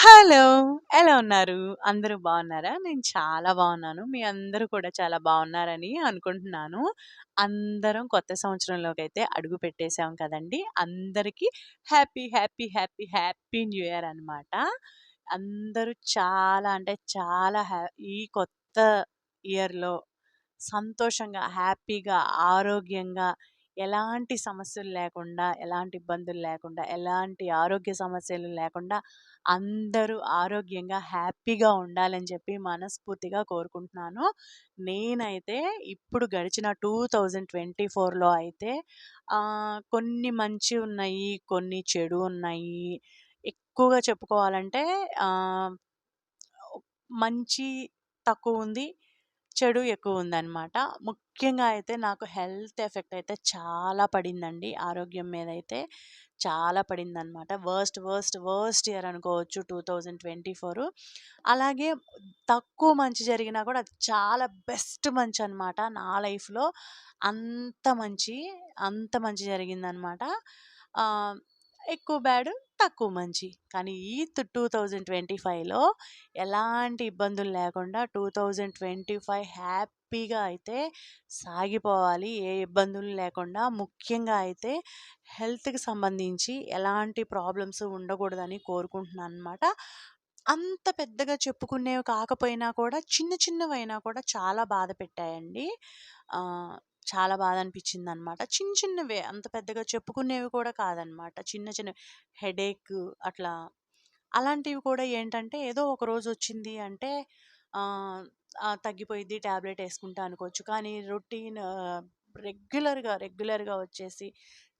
Hello! ఎలా ఉన్నారు? అందరూ బాగున్నారా? నేను చాలా బాగున్నాను. మీ అందరూ కూడా చాలా బాగున్నారని అనుకుంటున్నాను. అందరం కొత్త సంవత్సరంలోకైతే అడుగు పెట్టేసాం కదండీ! అందరికీ happy, happy, happy, happy new year అనమాట. అందరూ చాలా అంటే చాలా హ్యా ఈ కొత్త ఇయర్‌లో సంతోషంగా, హ్యాపీగా, ఆరోగ్యంగా, ఎలాంటి సమస్యలు లేకుండా, ఎలాంటి ఇబ్బందులు లేకుండా, ఎలాంటి ఆరోగ్య సమస్యలు లేకుండా అందరూ ఆరోగ్యంగా, హ్యాపీగా ఉండాలని చెప్పి మనస్ఫూర్తిగా కోరుకుంటున్నాను. నేనైతే ఇప్పుడు గడిచిన 2024లో అయితే కొన్ని మంచి ఉన్నాయి, కొన్ని చెడు ఉన్నాయి. ఎక్కువగా చెప్పుకోవాలంటే మంచి తక్కువ ఉంది చెడు ఎక్కువ ఉందన్నమాట ముఖ్యంగా అయితే నాకు హెల్త్ ఎఫెక్ట్ అయితే చాలా పడిందండి. ఆరోగ్యం మీద అయితే చాలా పడిందనమాట. వర్స్ట్, వర్స్ట్, వర్స్ట్ ఇయర్ అనుకోవచ్చు 2024. అలాగే తక్కువ మంచి జరిగినా కూడా అది చాలా బెస్ట్ మంచి అనమాట నా లైఫ్‌లో. అంత మంచి, అంత మంచి జరిగిందనమాట. ఎక్కువ బ్యాడ్, తక్కువ మంచి. కానీ ఈ తు 2025లో ఎలాంటి ఇబ్బందులు లేకుండా 2025 హ్యాపీగా అయితే సాగిపోవాలి. ఏ ఇబ్బందులు లేకుండా. ముఖ్యంగా అయితే హెల్త్‌కి సంబంధించి ఎలాంటి ప్రాబ్లమ్స్ ఉండకూడదని కోరుకుంటున్నాను అనమాట అంత పెద్దగా చెప్పుకునేవి కాకపోయినా కూడా చిన్న చిన్నవైనా కూడా చాలా బాధ పెట్టాయండి. చాలా బాధ అనిపించింది అనమాట చిన్న చిన్నవే అంత పెద్దగా చెప్పుకునేవి కూడా కాదనమాట. చిన్న చిన్న హెడేక్ అట్లా. అలాంటివి కూడా ఏంటంటే ఏదో ఒక రోజు వచ్చింది అంటే తగ్గిపోయింది ట్యాబ్లెట్ వేసుకుంటా టాబ్లెట్ అనుకోవచ్చు. కానీ రొటీన్ రెగ్యులర్‌గా, రెగ్యులర్‌గా వచ్చేసి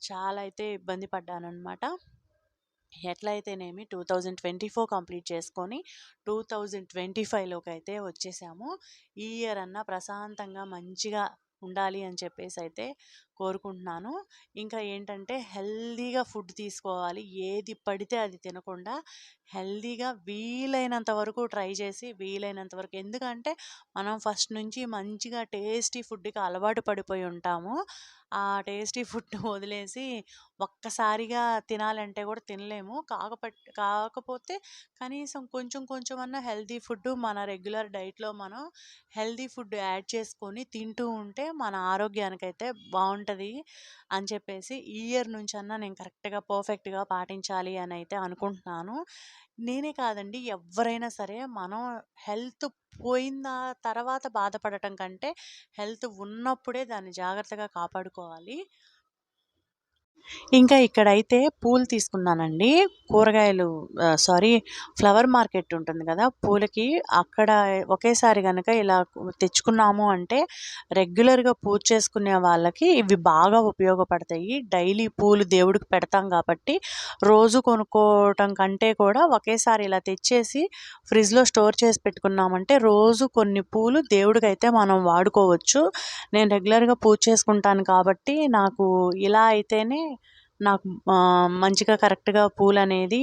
చాలా అయితే ఇబ్బంది పడ్డానన్నమాట ఎట్లయితేనేమి two thousand twenty four complete చేసుకొని 2025లోకైతే వచ్చేసాము. ఈ ఇయర్ అన్నా ప్రశాంతంగా మంచిగా ఉండాలి అని చెప్పేసి అయితే కోరుకుంటున్నాను. ఇంకా ఏంటంటే హెల్దీగా ఫుడ్ తీసుకోవాలి. ఏది పడితే అది తినకుండా హెల్దీగా వీలైనంత వరకు ట్రై చేసి వీలైనంత వరకు ఎందుకంటే మనం ఫస్ట్ నుంచి మంచిగా టేస్టీ ఫుడ్‌కి అలవాటు పడిపోయి ఉంటాము. ఆ టేస్టీ ఫుడ్ వదిలేసి ఒక్కసారిగా తినాలంటే కూడా తినలేము. కాకపట్ కాకపోతే కనీసం కొంచెం కొంచెం అన్నా హెల్దీ ఫుడ్ మన రెగ్యులర్ డైట్‌లో మనం హెల్దీ ఫుడ్ యాడ్ చేసుకొని తింటూ ఉంటే మన ఆరోగ్యానికైతే బాగుంటుంది అని చెప్పేసి ఈ ఇయర్ నుంచన్నా నేను కరెక్ట్‌గా పర్ఫెక్ట్‌గా పాటించాలి అని అయితే అనుకుంటున్నాను. నేనే కాదండి ఎవరైనా సరే మనం హెల్త్ పోయిన తర్వాత బాధపడటం కంటే హెల్త్ ఉన్నప్పుడే దాన్ని జాగ్రత్తగా కాపాడుకోవాలి. ఇంకా ఇక్కడైతే పూలు తీసుకున్నానండి. కూరగాయలు సారీ ఫ్లవర్ మార్కెట్ ఉంటుంది కదా! పూలకి అక్కడ ఒకేసారి కనుక ఇలా తెచ్చుకున్నాము అంటే రెగ్యులర్‌గా పూజ చేసుకునే వాళ్ళకి ఇవి బాగా ఉపయోగపడతాయి. డైలీ పూలు దేవుడికి పెడతాం కాబట్టి రోజు కొనుక్కోవటం కంటే కూడా ఒకేసారి ఇలా తెచ్చేసి ఫ్రిడ్జ్‌లో స్టోర్ చేసి పెట్టుకున్నామంటే రోజు కొన్ని పూలు దేవుడికైతే మనం వాడుకోవచ్చు. నేను రెగ్యులర్‌గా పూజ చేసుకుంటాను కాబట్టి నాకు ఇలా అయితేనే నాకు మంచిగా కరెక్ట్‌గా పూలనేది అనేది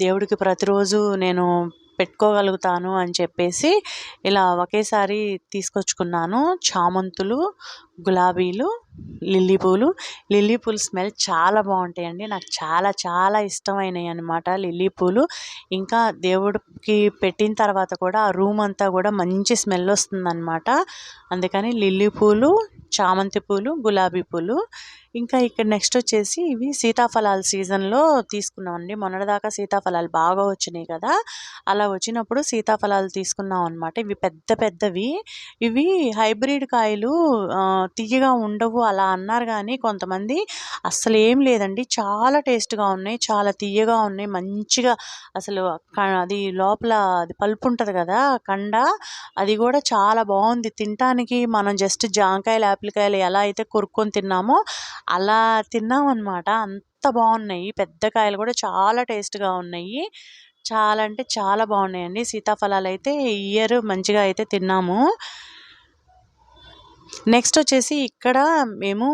దేవుడికి ప్రతిరోజు నేను పెట్టుకోగలుగుతాను అని చెప్పేసి ఇలా ఒకేసారి తీసుకొచ్చుకున్నాను. చామంతులు, గులాబీలు, లిల్లీ పూలు. లిల్లీ పూలు స్మెల్ చాలా బాగుంటాయండి నాకు చాలా చాలా ఇష్టమైనయనమాట లిల్లీ పూలు. ఇంకా దేవుడికి పెట్టిన తర్వాత కూడా ఆ రూమ్ అంతా కూడా మంచి స్మెల్ వస్తుందనమాట. అందుకని లిల్లీ పూలు, చామంతి పూలు, గులాబీ పూలు. ఇంకా ఇక్కడ నెక్స్ట్ వచ్చేసి ఇవి సీతాఫలాల సీజన్‌లో తీసుకున్నామండి. మొన్నటిదాకా సీతాఫలాలు బాగా వచ్చినాయి కదా! అలా వచ్చినప్పుడు సీతాఫలాలు తీసుకున్నాం అనమాట. ఇవి పెద్ద పెద్దవి. ఇవి హైబ్రిడ్ కాయలు తీయగా తియ్యగా ఉండవు అలా అన్నారు కానీ కొంతమంది అస్సలేం లేదండి. చాలా టేస్ట్‌గా ఉన్నాయి. చాలా తియ్యగా ఉన్నాయి. మంచిగా అసలు క అది లోపల అది పలుపు ఉంటుంది కదా! కండ అది కూడా చాలా బాగుంది తినటానికి మనం జస్ట్ జాంకాయలు, యాపిల్ కాయలు ఎలా అయితే కొరుక్కొని తిన్నామో అలా తిన్నామనమాట. అంత బాగున్నాయి పెద్ద కాయలు కూడా చాలా టేస్ట్‌గా ఉన్నాయి. చాలా అంటే చాలా బాగున్నాయండి సీతాఫలాలైతే ఈ ఇయర్ మంచిగా అయితే తిన్నాము. నెక్స్ట్ వచ్చేసి ఇక్కడ మేము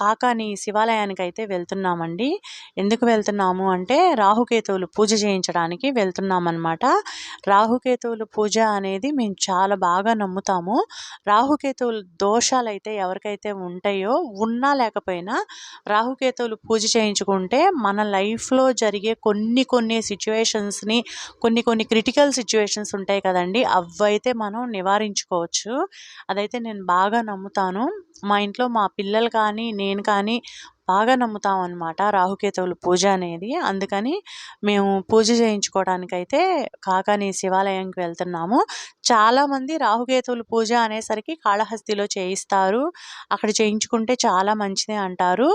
కాకాని శివాలయానికి అయితే వెళ్తున్నామండి. ఎందుకు వెళ్తున్నాము అంటే రాహుకేతువులు పూజ చేయించడానికి వెళ్తున్నామన్నమాట. రాహుకేతువులు పూజ అనేది మేము చాలా బాగా నమ్ముతాము. రాహుకేతువులు దోషాలు అయితే ఎవరికైతే ఉంటాయో ఉన్నా లేకపోయినా రాహుకేతువులు పూజ చేయించుకుంటే మన లైఫ్లో జరిగే కొన్ని కొన్ని సిచ్యువేషన్స్ని కొన్ని కొన్ని క్రిటికల్ సిచ్యువేషన్స్ ఉంటాయి కదండి అవైతే మనం నివారించుకోవచ్చు. అదైతే నేను బాగా నమ్ముతాను. మా ఇంట్లో మా పిల్లలు కానీ నేను కానీ బాగా నమ్ముతాం అనమాట రాహుకేతువుల పూజ అనేది. అందుకని మేము పూజ చేయించుకోవడానికైతే కాకాని శివాలయంకి వెళ్తున్నాము. చాలామంది రాహుకేతువుల పూజ అనేసరికి కాళహస్తిలో చేయిస్తారు. అక్కడ చేయించుకుంటే చాలా మంచిదే అంటారు.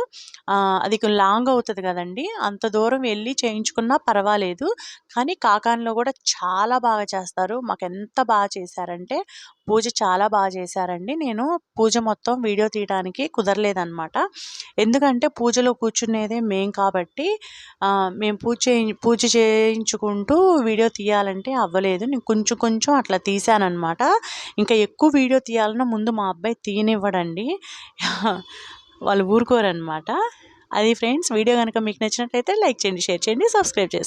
అది లాంగ్ అవుతుంది కదండి. అంత దూరం వెళ్ళి చేయించుకున్నా పర్వాలేదు. కానీ కాకానిలో కూడా చాలా బాగా చేస్తారు. మాకు ఎంత బాగా చేశారంటే పూజ చాలా బాగా చేశారండి. నేను పూజ మొత్తం వీడియో తీయడానికి కుదరలేదన్నమాట. ఎందుకంటే పూజలో కూర్చునేదే మేం కాబట్టి మేము పూజ చేయి పూజ చేయించుకుంటూ వీడియో తీయాలంటే అవ్వలేదు. నేను కొంచెం కొంచెం అట్లా తీసానమాట ఇంకా ఎక్కువ వీడియో తీయాలన్నా ముందు మా అబ్బాయి తీయనివ్వడండి. వాళ్ళు ఊరుకోరనమాట అది ఫ్రెండ్స్ వీడియో కనుక మీకు నచ్చినట్లయితే లైక్ చేయండి షేర్ చేయండి సబ్స్క్రైబ్ చేసుకోండి